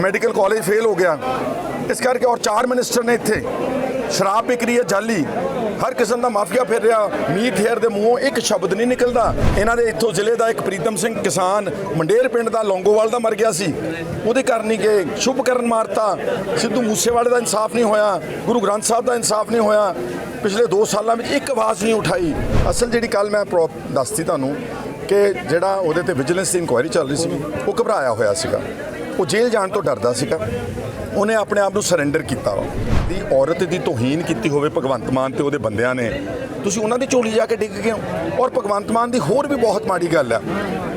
Medical college fail ਹੋ ਗਿਆ। ਇਸ ਕਰਕੇ ਔਰ ਚਾਰ ਮਿਨਿਸਟਰ ਨੇ ਇੱਥੇ ਸ਼ਰਾਬ ਵਿਕ ਹੈ, ਜਾਲੀ। ਹਰ ਕਿਸਮ ਦਾ ਮਾਫੀਆ ਫਿਰ ਰਿਹਾ। ਮੀਤ ਹੇਅਰ ਦੇ ਮੂੰਹੋਂ ਇੱਕ ਸ਼ਬਦ ਨਹੀਂ ਨਿਕਲਦਾ। ਇਹਨਾਂ ਦੇ ਇੱਥੋਂ ਜ਼ਿਲ੍ਹੇ ਦਾ ਇੱਕ ਪ੍ਰੀਤਮ ਸਿੰਘ ਕਿਸਾਨ ਮੰਡੇਰ ਪਿੰਡ ਦਾ ਲੌਂਗੋਵਾਲ ਦਾ ਮਰ ਗਿਆ ਸੀ। ਉਹਦੇ ਕਾਰਨ ਹੀ ਗਏ। ਸ਼ੁਭ ਕਰਨ ਮਾਰਤਾ। ਸਿੱਧੂ ਮੂਸੇਵਾਲੇ ਦਾ ਇਨਸਾਫ ਨਹੀਂ ਹੋਇਆ। ਗੁਰੂ ਗ੍ਰੰਥ ਸਾਹਿਬ ਦਾ ਇਨਸਾਫ ਨਹੀਂ ਹੋਇਆ। ਪਿਛਲੇ 2 ਸਾਲਾਂ ਵਿੱਚ ਇੱਕ ਆਵਾਜ਼ ਨਹੀਂ ਉਠਾਈ। ਅਸਲ ਜਿਹੜੀ ਕੱਲ ਮੈਂ ਪ੍ਰੋ ਦੱਸਤੀ ਤੁਹਾਨੂੰ ਕਿ ਜਿਹੜਾ ਉਹਦੇ ਤੇ ਵਿਜੀਲੈਂਸ ਦੀ ਇਨਕੁਆਇਰੀ ਚੱਲ ਰਹੀ ਸੀ ਉਹ ਘਬਰਾਇਆ ਹੋਇਆ ਸੀਗਾ। ਉਹ ਜੇਲ੍ਹ ਜਾਣ ਤੋਂ ਡਰਦਾ ਸੀਗਾ। ਉਹਨੇ ਆਪਣੇ ਆਪ ਨੂੰ ਸਰੈਂਡਰ ਕੀਤਾ ਦੀ ਔਰਤ ਦੀ ਤੋਹੀਨ ਕੀਤੀ ਹੋਵੇ ਭਗਵੰਤ ਮਾਨ ਤੇ ਉਹਦੇ ਬੰਦਿਆਂ ਨੇ ਤੁਸੀਂ ਉਹਨਾਂ ਦੀ ਝੋਲੀ ਜਾ ਕੇ ਡਿੱਗ ਗਏ ਹੋ। ਔਰ ਭਗਵੰਤ ਮਾਨ ਦੀ ਹੋਰ ਵੀ ਬਹੁਤ ਮਾੜੀ ਗੱਲ ਆ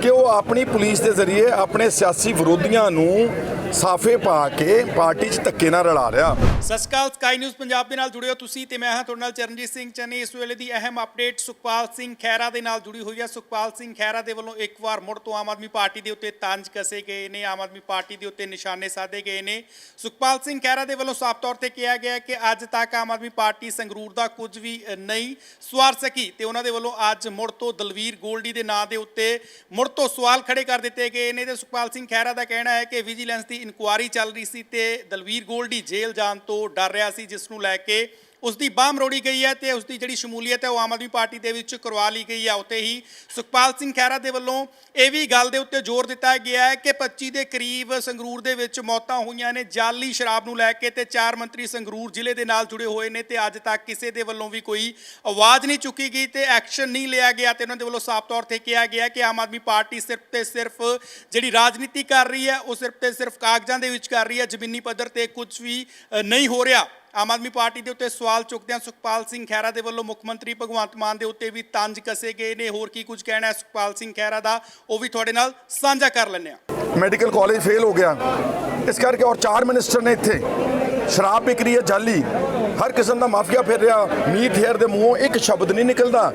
ਕਿ ਉਹ ਆਪਣੀ ਪੁਲਿਸ ਦੇ ਜ਼ਰੀਏ ਆਪਣੇ ਸਿਆਸੀ ਵਿਰੋਧੀਆਂ ਨੂੰ ਸਾਫੇ ਪਾ ਕੇ ਪਾਰਟੀ 'ਚ ਧੱਕੇ ਨਾਲ ਰਲਾ ਰਿਹਾ। ਸਤਿ ਸ਼੍ਰੀ ਅਕਾਲ, ਸਕਾਈ ਨਿਊਜ਼ ਪੰਜਾਬ ਦੇ ਨਾਲ ਜੁੜਿਓ ਤੁਸੀਂ ਤੇ ਮੈਂ ਹਾਂ ਤੁਹਾਡੇ ਨਾਲ ਚਰਨਜੀਤ ਸਿੰਘ ਚੰਨੀ। ਇਸ ਵੇਲੇ ਦੀ ਅਹਿਮ ਅਪਡੇਟ ਸੁਖਪਾਲ ਸਿੰਘ ਖਹਿਰਾ ਦੇ ਨਾਲ ਜੁੜੀ ਹੋਈ ਹੈ ਸੁਖਪਾਲ ਸਿੰਘ ਖਹਿਰਾ ਦੇ ਵੱਲੋਂ ਇੱਕ ਵਾਰ ਮੁੜ ਤੋਂ ਆਮ ਆਦਮੀ ਪਾਰਟੀ ਦੇ ਉੱਤੇ ਤੰਜ ਕਸੇ ਗਏ ਨੇ, ਆਮ ਆਦਮੀ ਪਾਰਟੀ ਦੇ ਉੱਤੇ ਨਿਸ਼ਾਨੇ ਸਾਧੇ ਗਏ ਨੇ। ਸੁਖਪਾਲ ਸਿੰਘ ਖਹਿਰਾ ਦੇ ਵੱਲੋਂ ਸਾਫ਼ ਤੌਰ ਤੇ ਕਿਹਾ ਗਿਆ ਕਿ ਅੱਜ ਤੱਕ ਆਮ ਆਦਮੀ ਪਾਰਟੀ ਸੰਗਰੂਰ ਦਾ ਕੁਝ ਵੀ ਨਹੀਂ ਸਵਾਰ ਸਕੀ ਤੇ ਉਹਨਾਂ ਦੇ ਵੱਲੋਂ ਅੱਜ ਮੁੜ ਤੋਂ ਦਲਵੀਰ ਗੋਲਡੀ ਦੇ ਨਾਂ ਦੇ ਉੱਤੇ ਮੁੜ ਤੋਂ ਸਵਾਲ ਖੜੇ ਕਰ ਦਿੱਤੇ ਗਏ ਨੇ ਤੇ ਸੁਖਪਾਲ ਸਿੰਘ ਖਹਿਰਾ ਦਾ ਕਹਿਣਾ ਹੈ ਕਿ ਵਿਜੀਲੈਂਸ ਦੀ ਇਨਕੁਆਰੀ ਚੱਲ ਰਹੀ ਸੀ ਤੇ ਦਲਵੀਰ ਗੋਲਡੀ ਜੇਲ੍ਹ ਜਾਣ ਤੋਂ ਡਰ ਰਿਹਾ ਸੀ ਜਿਸ ਨੂੰ ਲੈ ਕੇ ਉਸ ਦੀ ਬਾਹ ਮਰੋੜੀ ਗਈ ਹੈ ਤੇ ਉਸ ਦੀ ਜਿਹੜੀ ਸ਼ਮੂਲੀਅਤ ਹੈ ਉਹ ਆਮ ਆਦਮੀ ਪਾਰਟੀ ਦੇ ਵਿੱਚ ਕਰਵਾ ਲਈ ਗਈ ਹੈ। ਉੱਤੇ ਹੀ ਸੁਖਪਾਲ ਸਿੰਘ ਖਹਿਰਾ ਦੇ ਵੱਲੋਂ ਇਹ ਵੀ ਗੱਲ ਦੇ ਉੱਤੇ ਜ਼ੋਰ ਦਿੱਤਾ ਗਿਆ ਹੈ ਕਿ 25 ਦੇ ਕਰੀਬ ਸੰਗਰੂਰ ਦੇ ਵਿੱਚ ਮੌਤਾਂ ਹੋਈਆਂ ਨੇ, ਜਾਲੀ ਸ਼ਰਾਬ ਨੂੰ ਲੈ ਕੇ ਤੇ ਚਾਰ ਮੰਤਰੀ ਸੰਗਰੂਰ ਜ਼ਿਲ੍ਹੇ ਦੇ ਨਾਲ ਜੁੜੇ ਹੋਏ ਨੇ ਤੇ ਅੱਜ ਤੱਕ ਕਿਸੇ ਦੇ ਵੱਲੋਂ ਵੀ ਕੋਈ ਆਵਾਜ਼ ਨਹੀਂ ਚੁੱਕੀ ਗਈ ਤੇ ਐਕਸ਼ਨ ਨਹੀਂ ਲਿਆ ਗਿਆ ਤੇ ਉਹਨਾਂ ਦੇ ਵੱਲੋਂ ਸਾਫ਼ ਤੌਰ ਤੇ ਕਿਹਾ ਗਿਆ ਕਿ ਆਮ ਆਦਮੀ ਪਾਰਟੀ ਸਿਰਫ ਤੇ ਸਿਰਫ ਜਿਹੜੀ ਰਾਜਨੀਤੀ ਕਰ ਰਹੀ ਹੈ, ਉਹ ਸਿਰਫ ਤੇ ਸਿਰਫ ਕਾਗਜ਼ਾਂ ਦੇ ਵਿੱਚ ਕਰ ਰਹੀ ਹੈ, ਜ਼ਮੀਨੀ ਪੱਧਰ ਤੇ ਕੁਝ ਵੀ ਨਹੀਂ ਹੋ ਰਿਹਾ। ਆਮ ਆਦਮੀ ਪਾਰਟੀ ਦੇ ਉੱਤੇ ਸਵਾਲ ਚੁੱਕਦਿਆਂ ਸੁਖਪਾਲ ਸਿੰਘ ਖਹਿਰਾ ਦੇ ਵੱਲੋਂ ਮੁੱਖ ਮੰਤਰੀ ਭਗਵੰਤ ਮਾਨ ਦੇ ਉੱਤੇ ਵੀ ਤੰਜ ਕਸੇ ਗਏ ਨੇ। ਹੋਰ ਕੀ ਕੁਝ ਕਹਿਣਾ ਹੈ ਸੁਖਪਾਲ ਸਿੰਘ ਖਹਿਰਾ ਦਾ? ਉਹ ਵੀ ਤੁਹਾਡੇ ਨਾਲ ਸਾਂਝਾ ਕਰ ਲੈਂਦੇ ਹਾਂ। ਮੈਡੀਕਲ ਕਾਲਜ ਫੇਲ ਹੋ ਗਿਆ। ਇਸ ਕਰਕੇ ਔਰ ਚਾਰ ਮਿਨਿਸਟਰ ਨੇ ਇੱਥੇ ਸ਼ਰਾਬ ਵਿਕ ਰਹੀ ਹੈ, ਜਾਲੀ। ਹਰ ਕਿਸਮ ਦਾ ਮਾਫੀਆ ਫਿਰ ਰਿਹਾ। ਮੀਤ ਹੇਅਰ ਦੇ ਮੂੰਹੋਂ ਇੱਕ ਸ਼ਬਦ ਨਹੀਂ ਨਿਕਲਦਾ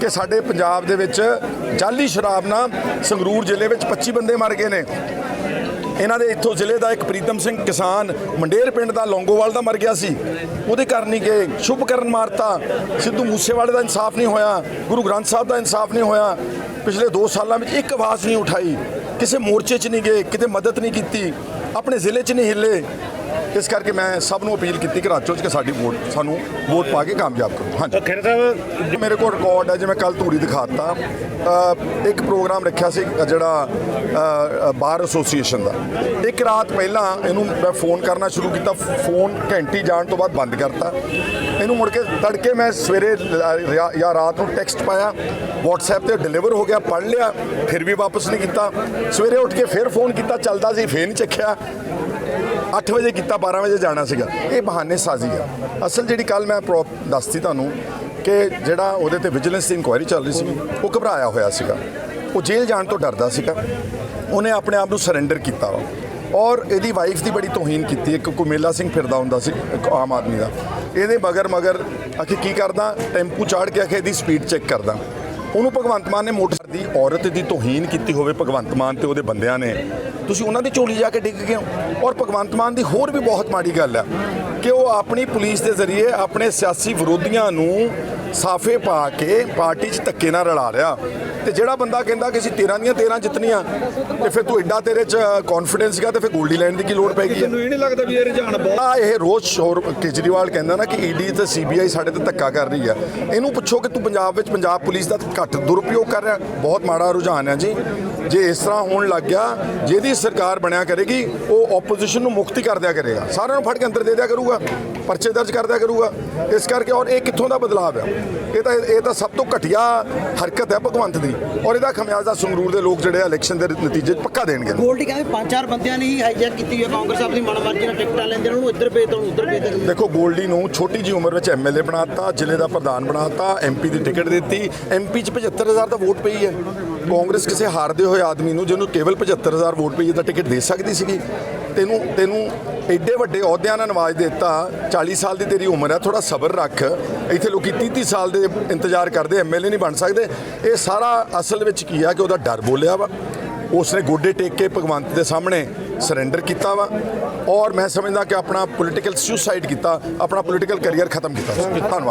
ਕਿ ਸਾਡੇ ਪੰਜਾਬ ਦੇ ਵਿੱਚ ਜਾਲੀ ਸ਼ਰਾਬ ਨਾਲ ਸੰਗਰੂਰ ਜ਼ਿਲ੍ਹੇ ਵਿੱਚ 25 ਬੰਦੇ ਮਰ ਗਏ ਨੇ। ਇਹਨਾਂ ਦੇ ਇੱਥੋਂ ਜ਼ਿਲ੍ਹੇ ਦਾ ਇੱਕ ਪ੍ਰੀਤਮ ਸਿੰਘ ਕਿਸਾਨ ਮੰਡੇਰ ਪਿੰਡ ਦਾ ਲੌਂਗੋਵਾਲ ਦਾ ਮਰ ਗਿਆ ਸੀ। ਉਹਦੇ ਕਾਰਨ ਨਹੀਂ ਗਏ। ਸ਼ੁਭ ਕਰਨ ਮਾਰਤਾ। ਸਿੱਧੂ ਮੂਸੇਵਾਲੇ ਦਾ ਇਨਸਾਫ ਨਹੀਂ ਹੋਇਆ। ਗੁਰੂ ਗ੍ਰੰਥ ਸਾਹਿਬ ਦਾ ਇਨਸਾਫ ਨਹੀਂ ਹੋਇਆ। ਪਿਛਲੇ 2 ਸਾਲਾਂ ਵਿੱਚ ਇੱਕ ਆਵਾਜ਼ ਨਹੀਂ ਉਠਾਈ। ਕਿਸੇ ਮੋਰਚੇ 'ਚ ਨਹੀਂ ਗਏ। ਕਿਤੇ ਮਦਦ ਨਹੀਂ ਕੀਤੀ। ਆਪਣੇ ਜ਼ਿਲ੍ਹੇ 'ਚ ਨਹੀਂ ਹਿੱਲੇ। ਇਸ ਕਰਕੇ ਮੈਂ ਸਭ ਨੂੰ ਅਪੀਲ ਕੀਤੀ ਕਿ ਰਾਜੋ 'ਚ ਕਿ ਸਾਡੀ ਵੋਟ ਸਾਨੂੰ ਵੋਟ ਪਾ ਕੇ ਕਾਮਯਾਬ ਕਰੋ। ਹਾਂਜੀ। ਖੇਰ ਸਾਹਿਬ ਮੇਰੇ ਕੋਲ ਰਿਕਾਰਡ ਹੈ ਜਿਵੇਂ ਕੱਲ ਧੂਰੀ ਦਿਖਾਤਾ। ਇੱਕ ਪ੍ਰੋਗਰਾਮ ਰੱਖਿਆ ਸੀ ਜਿਹੜਾ ਬਾਰ ਐਸੋਸੀਏਸ਼ਨ ਦਾ। ਇੱਕ ਰਾਤ ਪਹਿਲਾਂ ਇਹਨੂੰ ਮੈਂ ਫੋਨ ਕਰਨਾ ਸ਼ੁਰੂ ਕੀਤਾ ਫੋਨ ਘੰਟੀ ਜਾਣ ਤੋਂ ਬਾਅਦ ਬੰਦ ਕਰਤਾ। ਇਹਨੂੰ ਮੁੜ ਕੇ ਤੜਕੇ ਮੈਂ ਸਵੇਰੇ ਜਾਂ- ਜਾਂ ਰਾਤ ਨੂੰ ਟੈਕਸਟ ਪਾਇਆ। WhatsApp ਤੇ ਡਿਲੀਵਰ ਹੋ ਗਿਆ ਪੜ ਲਿਆ ਫਿਰ ਵੀ ਵਾਪਸ ਨਹੀਂ ਕੀਤਾ। ਸਵੇਰੇ ਉੱਠ ਕੇ ਫਿਰ ਫੋਨ ਕੀਤਾ ਚੱਲਦਾ ਸੀ ਫੇਰ ਨਹੀਂ ਚੱਕਿਆ। 8 ਵਜੇ ਕੀਤਾ 12 ਵਜੇ ਜਾਣਾ ਸੀਗਾ। ਇਹ ਬਹਾਨੇ ਸਾਜ਼ੀ ਆ। ਅਸਲ ਜਿਹੜੀ ਕੱਲ ਮੈਂ ਪ੍ਰੋਪ ਦੱਸਤੀ ਤੁਹਾਨੂੰ ਕਿ ਜਿਹੜਾ ਉਹਦੇ ਤੇ ਵਿਜੀਲੈਂਸ ਦੀ ਇਨਕੁਆਇਰੀ ਚੱਲ ਰਹੀ ਸੀ ਉਹ ਘਬਰਾਇਆ ਹੋਇਆ ਸੀਗਾ। ਉਹ ਜੇਲ੍ਹ ਜਾਣ ਤੋਂ ਡਰਦਾ ਸੀਗਾ। ਉਹਨੇ ਆਪਣੇ ਆਪ ਨੂੰ ਸਰੈਂਡਰ ਕੀਤਾ ਔਰ ਇਹਦੀ ਵਾਈਫ ਦੀ ਬੜੀ ਤੋਹੀਨ ਕੀਤੀ। ਇੱਕ ਕੁਮੇਲਾ ਸਿੰਘ ਫਿਰਦਾ ਹੁੰਦਾ ਸੀ, ਇੱਕ ਆਮ ਆਦਮੀ ਦਾ। ਇਹਦੇ ਮਗਰ ਮਗਰ ਆਖੇ ਕੀ ਕਰਦਾ? ਟੈਂਪੂ ਚਾੜ ਕੇ ਆਖੇ ਇਹਦੀ ਸਪੀਡ ਚੈੱਕ ਕਰਦਾ। ਉਹਨੂੰ ਭਗਵੰਤ ਮਾਨ ਨੇ ਮੋਟਰ ਦੀ ਔਰਤ ਦੀ ਤੋਹੀਨ ਕੀਤੀ ਹੋਵੇ, ਭਗਵੰਤ ਮਾਨ ਤੇ ਉਹਦੇ ਬੰਦਿਆਂ ਨੇ, ਤੁਸੀਂ ਉਹਨਾਂ ਦੀ ਝੋਲੀ ਜਾ ਕੇ ਡਿੱਗ ਗਏ ਹੋ। ਔਰ ਭਗਵੰਤ ਮਾਨ ਦੀ ਹੋਰ ਵੀ ਬਹੁਤ ਮਾੜੀ ਗੱਲ ਆ ਕਿ ਉਹ ਆਪਣੀ ਪੁਲਿਸ ਦੇ ਜ਼ਰੀਏ ਆਪਣੇ ਸਿਆਸੀ ਵਿਰੋਧੀਆਂ ਨੂੰ ਸਾਫੇ ਪਾ ਕੇ ਪਾਰਟੀ 'ਚ ਧੱਕੇ ਨਾਲ ਰਲਾ ਰਿਹਾ ਤੇ ਜਿਹੜਾ ਬੰਦਾ ਕਹਿੰਦਾ ਕਿ ਅਸੀਂ 13 ਦੀਆਂ 13 ਜਿੱਤਣੀਆਂ ਤੇ ਫਿਰ ਤੂੰ ਐਡਾ ਤੇਰੇ 'ਚ ਕੌਨਫੀਡੈਂਸ ਸੀਗਾ ਤੇ ਫਿਰ ਗੋਲਡੀ ਲੈਣ ਦੀ ਕੀ ਲੋੜ ਪੈ ਗਈ ਇਹ ਨਹੀਂ ਲੱਗਦਾ ਵੀ ਇਹ ਰੁਝਾਨ ਬਹੁਤ ਆ ਇਹ ਰੋਜ਼ ਸ਼ੋਰ ਕੇਜਰੀਵਾਲ ਕਹਿੰਦਾ ਨਾ ਕਿ ਈਡੀ ਤੇ ਸੀਬੀਆਈ ਸਾਡੇ ਤੇ ਧੱਕਾ ਕਰ ਰਹੀ ਆ। ਇਹਨੂੰ ਪੁੱਛੋ ਕਿ ਤੂੰ ਪੰਜਾਬ ਵਿੱਚ ਪੰਜਾਬ ਪੁਲਿਸ ਦਾ ਘੱਟ ਦੁਰਉਪਯੋਗ ਕਰ ਰਿਹਾ ਬਹੁਤ ਮਾੜਾ ਰੁਝਾਨ ਹੈ ਜੀ। ਜੇ ਇਸ ਤਰ੍ਹਾਂ ਹੋਣ ਲੱਗ ਗਿਆ ਜਿਹਦੀ ਸਰਕਾਰ ਬਣਿਆ ਕਰੇਗੀ ਉਹ ਆਪੋਜੀਸ਼ਨ ਨੂੰ ਮੁਕਤੀ ਕਰ ਦਿਆ ਕਰੇਗਾ। ਸਾਰਿਆਂ ਨੂੰ ਫੜ ਕੇ ਅੰਦਰ ਦੇ ਦਿਆ ਕਰੂਗਾ ਪਰਚੇ ਦਰਜ ਕਰ ਦਿਆ ਕਰੂਗਾ। ਇਸ ਕਰਕੇ ਔਰ ਇਹ ਕਿੱਥੋਂ ਦਾ ਬਦਲਾਅ ਹੈ ਇਹ ਤਾਂ ਇਹ ਤਾਂ ਸਭ ਤੋਂ ਘਟੀਆ ਹਰਕਤ ਹੈ ਭਗਵੰਤ ਦੀ। ਔਰ ਇਹਦਾ ਖਮਿਆਜ਼ਾ ਸੰਗਰੂਰ ਦੇ ਲੋਕ ਜਿਹੜੇ ਇਲੈਕਸ਼ਨ ਦੇ ਨਤੀਜੇ ਪੱਕਾ ਦੇਣਗੇ। ਗੋਲਡੀ ਕਹਿੰਦੇ ਪੰਜ ਚਾਰ ਬੰਦਿਆਂ ਨੇ ਹੀ ਹਾਈਜੈਕ ਕੀਤੀ ਹੈ ਕਾਂਗਰਸ ਆਪਣੀ ਮਨਮਰਜ਼ੀ ਨਾਲ ਟਿਕਟਾਂ ਲੈਂਦੇ ਨੇ ਉਹਨੂੰ ਇੱਧਰ ਭੇਜ ਦੋ ਉੱਧਰ ਭੇਜ ਦੋ। ਦੇਖੋ ਗੋਲਡੀ ਨੂੰ ਛੋਟੀ ਜੀ ਉਮਰ ਵਿੱਚ ਐਮਐਲਏ ਬਣਾਤਾ ਜ਼ਿਲ੍ਹੇ ਦਾ ਪ੍ਰਧਾਨ ਬਣਾਤਾ ਐਮਪੀ ਦੀ ਟਿਕਟ ਦਿੱਤੀ। ਐਮਪੀ 'ਚ 75000 ਦਾ ਵੋਟ ਪਈ ਹੈ। ਕਾਂਗਰਸ ਕਿਸੇ ਹਾਰਦੇ ਹੋਏ ਆਦਮੀ ਨੂੰ, ਜਿਹਨੂੰ ਕੇਵਲ 75000 ਵੋਟ ਪਈ ਹੈ ਤਾਂ ਟਿਕਟ ਦੇ ਸਕਦੀ ਸੀਗੀ, ਤੈਨੂੰ ਤੈਨੂੰ ਐਡੇ ਵੱਡੇ ਅਹੁਦਿਆਂ ਨਾਲ ਨਵਾਜ ਦਿੱਤਾ 40 ਸਾਲ ਦੀ ਤੇਰੀ ਉਮਰ ਹੈ ਥੋੜਾ ਸਬਰ ਰੱਖ। ਇੱਥੇ ਲੋਕੀ 30 30 ਸਾਲ ਦੇ ਇੰਤਜ਼ਾਰ ਕਰਦੇ ਐਮਐਲਏ ਨਹੀਂ ਬਣ ਸਕਦੇ। ਇਹ ਸਾਰਾ ਅਸਲ ਵਿੱਚ ਕੀ ਆ ਕਿ ਉਹਦਾ ਡਰ ਬੋਲਿਆ ਵਾ। ਉਸਨੇ ਗੋਡੇ ਟੇਕ ਕੇ ਭਗਵੰਤ ਦੇ ਸਾਹਮਣੇ ਸਰੈਂਡਰ ਕੀਤਾ ਵਾ। ਔਰ ਮੈਂ ਸਮਝਦਾ ਕਿ ਆਪਣਾ ਪੋਲੀਟੀਕਲ ਸੁਸਾਈਡ ਕੀਤਾ, ਆਪਣਾ ਪੋਲੀਟੀਕਲ ਕੈਰੀਅਰ ਖਤਮ ਕੀਤਾ। ਧੰਨਵਾਦ।